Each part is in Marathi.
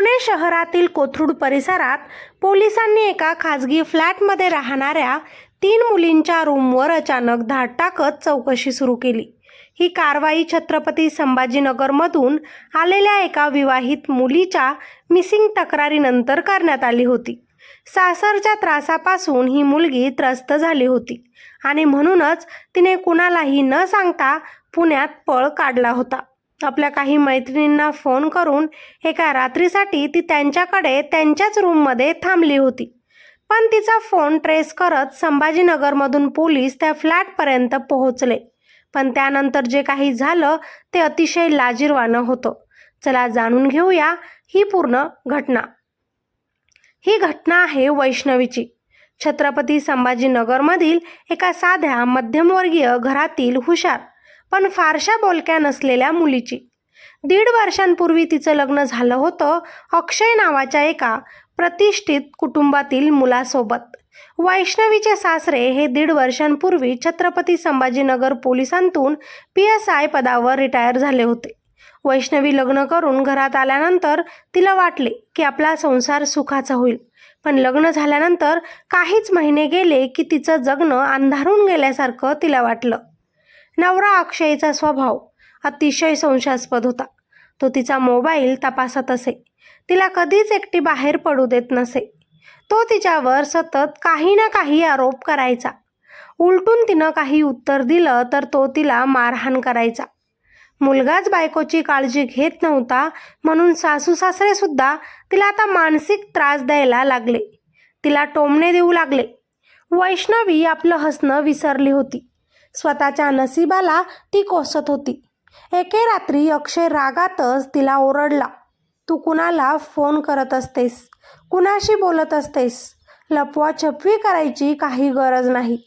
पुणे शहरातील कोथरूड परिसरात पोलिसांनी एका खाजगी फ्लॅटमध्ये राहणाऱ्या तीन मुलींच्या रूमवर अचानक धाड टाकत चौकशी सुरू केली. ही कारवाई छत्रपती संभाजीनगरमधून आलेल्या एका विवाहित मुलीच्या मिसिंग तक्रारीनंतर करण्यात आली होती. सासरच्या त्रासापासून ही मुलगी त्रस्त झाली होती आणि म्हणूनच तिने कुणालाही न सांगता पुण्यात पळ काढला होता. आपल्या काही मैत्रिणींना फोन करून एका रात्रीसाठी ती त्यांच्याकडे त्यांच्याच रूममध्ये थांबली होती. पण तिचा फोन ट्रेस करत संभाजीनगरमधून पोलीस त्या फ्लॅटपर्यंत पोहोचले. पण त्यानंतर जे काही झालं ते अतिशय लाजीरवाणं होतं. चला जाणून घेऊया ही पूर्ण घटना. ही घटना आहे वैष्णवीची. छत्रपती संभाजीनगरमधील एका साध्या मध्यमवर्गीय घरातील हुशार. पण फारशा बोलक्या नसलेल्या मुलीची. दीड वर्षांपूर्वी तिचं लग्न झालं होतं अक्षय नावाच्या एका प्रतिष्ठित कुटुंबातील मुलासोबत. वैष्णवीचे सासरे हे दीड वर्षांपूर्वी छत्रपती संभाजीनगर पोलिसांतून पी एस आय पदावर रिटायर झाले होते. वैष्णवी लग्न करून घरात आल्यानंतर तिला वाटले की आपला संसार सुखाचा होईल. पण लग्न झाल्यानंतर काहीच महिने गेले की तिचं जगणं अंधारून गेल्यासारखं तिला वाटलं. नवरा अक्षयचा स्वभाव अतिशय संशयास्पद होता. तो तिचा मोबाईल तपासत असे. तिला कधीच एकटी बाहेर पडू देत नसे. तो तिच्यावर सतत काही ना काही आरोप करायचा. उलटून तिनं काही उत्तर दिलं तर तो तिला मारहाण करायचा. मुलगाच बायकोची काळजी घेत नव्हता म्हणून सासू सासरेसुद्धा तिला आता मानसिक त्रास द्यायला लागले. तिला टोमणे देऊ लागले. वैष्णवी आपलं हसणं विसरली होती. स्वतःच्या नशिबाला ती कोसत होती. एके रात्री अक्षय रागातच तिला ओरडला तू कुणाला फोन करत असतेस? कुणाशी बोलत असतेस? लपवा छपवी करायची काही गरज नाही.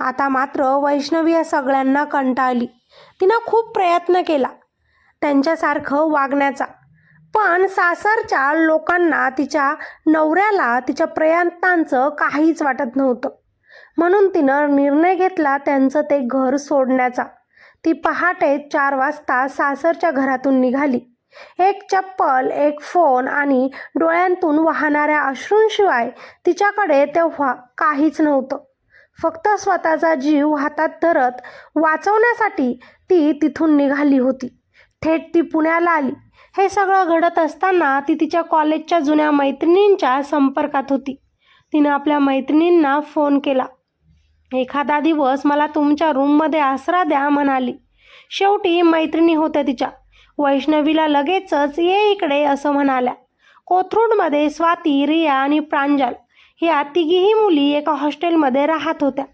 आता मात्र वैष्णवी या सगळ्यांना कंटाळली. तिनं खूप प्रयत्न केला त्यांच्यासारखं वागण्याचा. पण सासरच्या लोकांना तिच्या नवऱ्याला तिच्या प्रयत्नांचं काहीच वाटत नव्हतं. म्हणून तिनं निर्णय घेतला त्यांचं ते घर सोडण्याचा. ती पहाटे चार वाजता सासरच्या घरातून निघाली. एक चप्पल एक फोन आणि डोळ्यांतून वाहणाऱ्या अश्रूंशिवाय तिच्याकडे तेव्हा काहीच नव्हतं. फक्त स्वतःचा जीव हातात धरत वाचवण्यासाठी ती तिथून निघाली होती. थेट ती पुण्याला आली. हे सगळं घडत असताना ती तिच्या कॉलेजच्या जुन्या मैत्रिणींच्या संपर्कात होती. तिनं आपल्या मैत्रिणींना फोन केला. एखादा दिवस मला तुमच्या रूममध्ये आसरा द्या म्हणाली. शेवटी मैत्रिणी होत्या तिच्या. वैष्णवीला लगेचच ये इकडे असं म्हणाल्या. कोथरूडमध्ये स्वाती रिया आणि प्रांजल ह्या तिघीही मुली एका हॉस्टेलमध्ये राहत होत्या.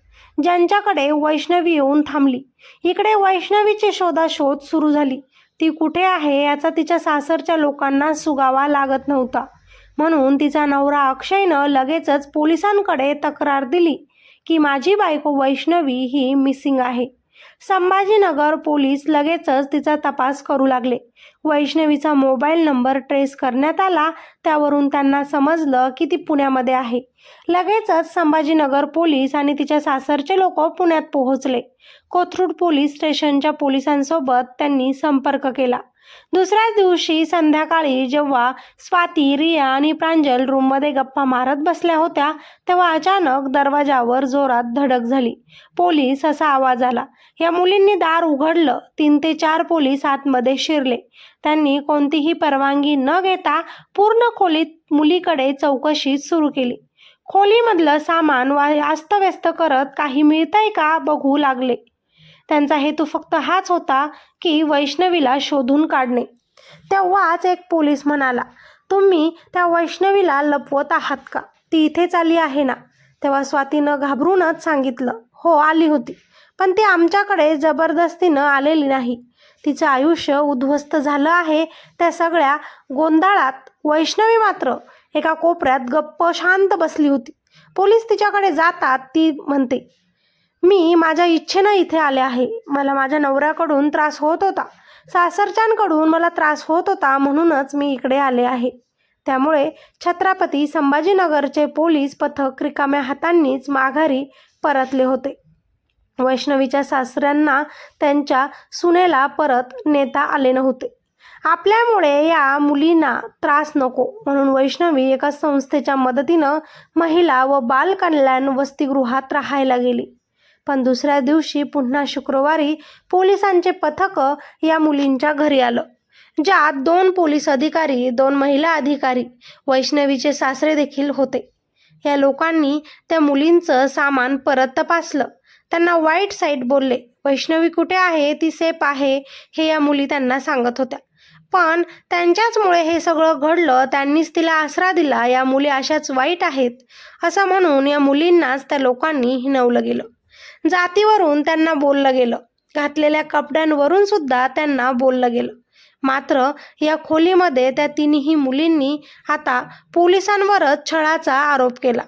ज्यांच्याकडे वैष्णवी येऊन थांबली. इकडे वैष्णवीची शोधाशोध सुरू झाली. ती कुठे आहे याचा तिच्या सासरच्या लोकांना सुगावा लागत नव्हता. म्हणून तिचा नवरा अक्षयनं लगेचच पोलिसांकडे तक्रार दिली. की माझी बायको वैष्णवी ही मिसिंग आहे. संभाजीनगर पोलीस लगेचच तिचा तपास करू लागले. वैष्णवीचा मोबाईल नंबर ट्रेस करण्यात आला. त्यावरून त्यांना समजलं की ती पुण्यामध्ये आहे. लगेचच संभाजीनगर पोलीस आणि तिच्या सासरचे लोक पुण्यात पोहोचले. कोथरूड पोलीस स्टेशनच्या पोलिसांसोबत त्यांनी संपर्क केला. दुसऱ्याच दिवशी संध्याकाळी जेव्हा स्वाती रिया आणि प्रांजल रूममध्ये गप्पा मारत बसल्या होत्या तेव्हा अचानक दरवाजावर जोरात धडक झाली. पोलीस असा आवाज आला. या मुलींनी दार उघडलं. तीन ते चार पोलीस आतमध्ये शिरले. त्यांनी कोणतीही परवानगी न घेता पूर्ण खोलीत मुलीकडे चौकशी सुरू केली. खोलीमधलं सामान वा अस्तव्यस्त करत काही मिळतंय का बघू लागले. त्यांचा हेतू फक्त हाच होता की वैष्णवीला शोधून काढणे. तेव्हाच एक पोलीस म्हणाला तुम्ही त्या वैष्णवीला लपवत आहात का? ती इथेच आली आहे ना? तेव्हा स्वातीनं घाबरूनच सांगितलं हो आली होती पण ती आमच्याकडे जबरदस्तीनं आलेली नाही. तिचं आयुष्य उद्ध्वस्त झालं आहे त्या सगळ्या गोंधळात. वैष्णवी मात्र एका कोपऱ्यात गप्प शांत बसली होती. पोलीस तिच्याकडे जातात ती म्हणते मी माझ्या इच्छेनं इथे आले आहे. मला माझ्या नवऱ्याकडून त्रास होत होता. सासरच्यांकडून मला त्रास होत होता म्हणूनच मी इकडे आले आहे. त्यामुळे छत्रपती संभाजीनगरचे पोलीस पथक रिकाम्या हातांनीच माघारी परतले होते. वैष्णवीच्या सासऱ्यांना त्यांच्या सुनेला परत नेता आले नव्हते. आपल्यामुळे या मुलींना त्रास नको म्हणून वैष्णवी एका संस्थेच्या मदतीनं महिला व बालकल्याण वसतिगृहात राहायला गेली. पण दुसऱ्या दिवशी पुन्हा शुक्रवारी पोलिसांचे पथक या मुलींच्या घरी आलं ज्यात दोन पोलीस अधिकारी दोन महिला अधिकारी वैष्णवीचे सासरे देखील होते. या लोकांनी त्या मुलींचं सामान परत तपासलं. त्यांना वाईट साईट बोलले वैष्णवी कुठे आहे ती सेफ आहे हे या मुली त्यांना सांगत होत्या. पण त्यांच्याचमुळे हे सगळं घडलं त्यांनीच तिला आसरा दिला या मुली अशाच वाईट आहेत असं म्हणून या मुलींनाच त्या लोकांनी हिनवलं गेलं. जातीवरून त्यांना बोललं गेलं. घातलेल्या कपड्यांवरून सुद्धा त्यांना बोललं गेलं. मात्र या खोलीमध्ये त्या तिन्ही मुलींनी आता पोलिसांवरच छळाचा आरोप केला.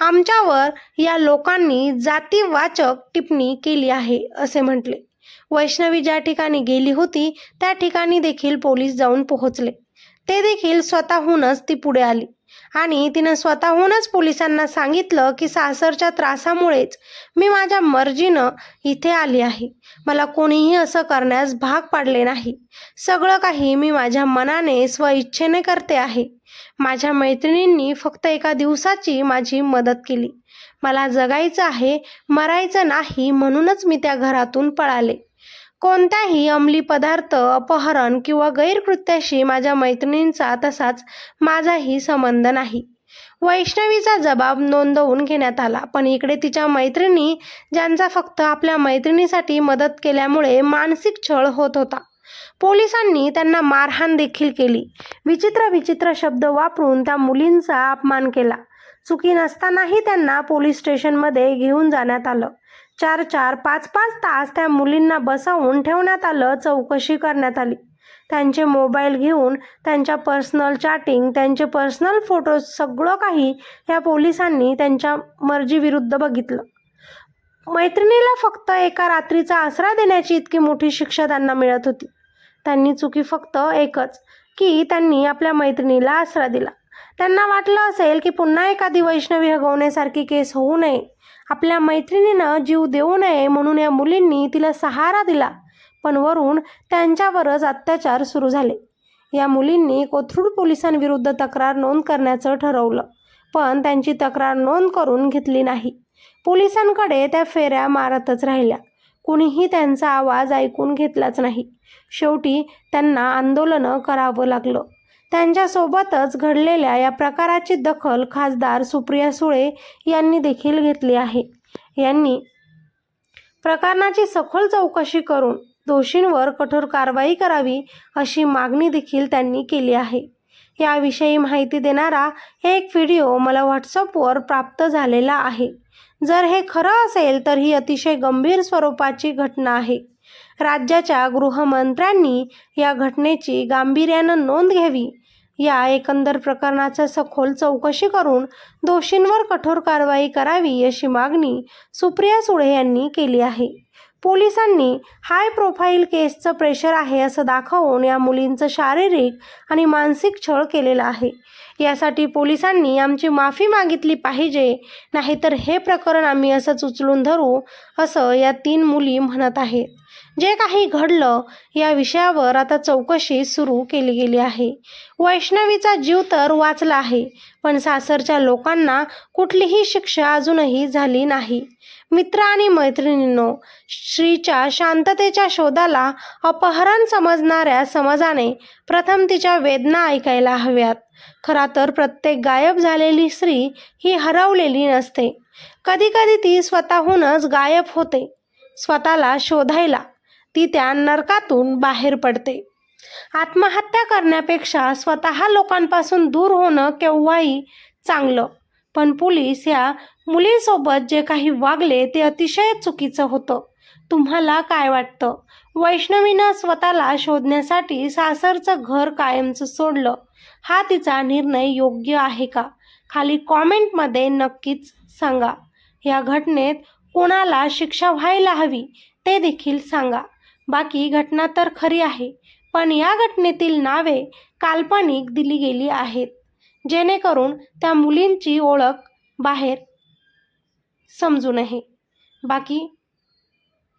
आमच्यावर या लोकांनी जातीवाचक टिप्पणी केली आहे असे म्हटले. वैष्णवी ज्या ठिकाणी गेली होती त्या ठिकाणी देखील पोलीस जाऊन पोहोचले. ते देखील स्वतःहूनच ती पुढे आली. आणि तिनं स्वतःहूनच पोलिसांना सांगितलं की सासरच्या त्रासामुळेच मी माझ्या मर्जीनं इथे आली आहे. मला कोणीही असं करण्यास भाग पाडले नाही. सगळं काही मी माझ्या मनाने स्वइच्छेने करते आहे. माझ्या मैत्रिणींनी फक्त एका दिवसाची माझी मदत केली. मला जगायचं आहे मरायचं नाही म्हणूनच मी त्या घरातून पळाले. कोणत्याही अंमली पदार्थ अपहरण किंवा गैरकृत्याशी माझ्या मैत्रिणींचा तसाच माझाही संबंध नाही. वैष्णवीचा जबाब नोंदवून घेण्यात आला पण इकडे तिच्या मैत्रिणी ज्यांचा फक्त आपल्या मैत्रिणीसाठी मदत केल्यामुळे मानसिक छळ होत होता. पोलिसांनी त्यांना मारहाण देखील केली. विचित्र विचित्र शब्द वापरून त्या मुलींचा अपमान केला. चुकी नसतानाही त्यांना पोलीस स्टेशनमध्ये घेऊन जाण्यात आलं. चार चार पाच पाच तास त्या मुलींना बसवून ठेवण्यात आलं चौकशी करण्यात आली. त्यांचे मोबाईल घेऊन त्यांच्या पर्सनल चॅटिंग त्यांचे पर्सनल फोटोज सगळं काही या पोलिसांनी त्यांच्या मर्जीविरुद्ध बघितलं. मैत्रिणीला फक्त एका रात्रीचा आसरा देण्याची इतकी मोठी शिक्षा त्यांना मिळत होती. त्यांनी चुकी फक्त एकच की त्यांनी आपल्या मैत्रिणीला आसरा दिला. त्यांना वाटलं असेल की पुन्हा एखादी वैष्णवी हगवण्यासारखी केस होऊ नये. आपल्या मैत्रिणीनं जीव देऊ नये म्हणून या मुलींनी तिला सहारा दिला. पण वरून त्यांच्यावरच अत्याचार सुरू झाले. या मुलींनी कोथरूड पोलिसांविरुद्ध तक्रार नोंद करण्याचं ठरवलं पण त्यांची तक्रार नोंद करून घेतली नाही. पोलिसांकडे त्या फेऱ्या मारतच राहिल्या. कुणीही त्यांचा आवाज ऐकून घेतलाच नाही. शेवटी त्यांना आंदोलनं करावं लागलं. त्यांच्यासोबतच घडलेल्या या प्रकाराची दखल खासदार सुप्रिया सुळे यांनी देखील घेतली आहे. यांनी प्रकरणाची सखोल चौकशी करून दोषींवर कठोर कारवाई करावी अशी मागणी देखील त्यांनी केली आहे. याविषयी माहिती देणारा एक व्हिडिओ मला व्हॉट्सअपवर प्राप्त झालेला आहे. जर हे खरं असेल तर ही अतिशय गंभीर स्वरूपाची घटना आहे. राज्याच्या गृहमंत्र्यांनी या घटनेची गांभीर्यानं नोंद घ्यावी. या एकंदर प्रकरणाचा सखोल चौकशी करून दोषींवर कठोर कारवाई करावी अशी मागणी सुप्रिया सुळे यांनी केली आहे. पोलिसांनी हाय प्रोफाईल केसचं प्रेशर आहे असं दाखवून या मुलींचं शारीरिक आणि मानसिक छळ केलेला आहे. यासाठी पोलिसांनी आमची माफी मागितली पाहिजे नाहीतर हे प्रकरण आम्ही असंच उचलून धरू असं या तीन मुली म्हणत आहेत. जे काही घडलं या विषयावर आता चौकशी सुरू केली गेली आहे. वैष्णवीचा जीव तर वाचला आहे पण सासरच्या लोकांना कुठलीही शिक्षा अजूनही झाली नाही. मित्र आणि मैत्रिणींनो श्रीच्या शांततेच्या शोधाला अपहरण समजणाऱ्या समाजाने प्रथम तिच्या वेदना ऐकायला हव्यात. खरा तर प्रत्येक गायब झालेली स्त्री ही हरवलेली नसते. कधीकधी ती स्वतःहूनच गायब होते स्वतःला शोधायला ती त्या नरकातून बाहेर पडते. आत्महत्या करण्यापेक्षा स्वतः लोकांपासून दूर होणं केव्हाही चांगलं. पण पोलीस या मुलीसोबत जे काही वागले ते अतिशय चुकीचं होतं. तुम्हाला काय वाटतं? वैष्णवीनं स्वतःला शोधण्यासाठी सासरचं घर कायमचं सोडलं. हा तिचा निर्णय योग्य आहे का? खाली कॉमेंटमध्ये नक्कीच सांगा. या घटनेत कोणाला शिक्षा व्हायला हवी ते देखील सांगा. बाकी घटना तर खरी आहे पण या घटनेतील नावे काल्पनिक दिली गेली आहेत जेणेकरून त्या मुलींची ओळख बाहेर समजू नये. बाकी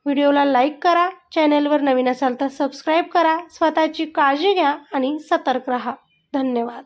व्हिडिओला लाईक करा चॅनेलवर नवीन असाल तर सबस्क्राईब करा स्वतःची काळजी घ्या आणि सतर्क राहा. धन्यवाद.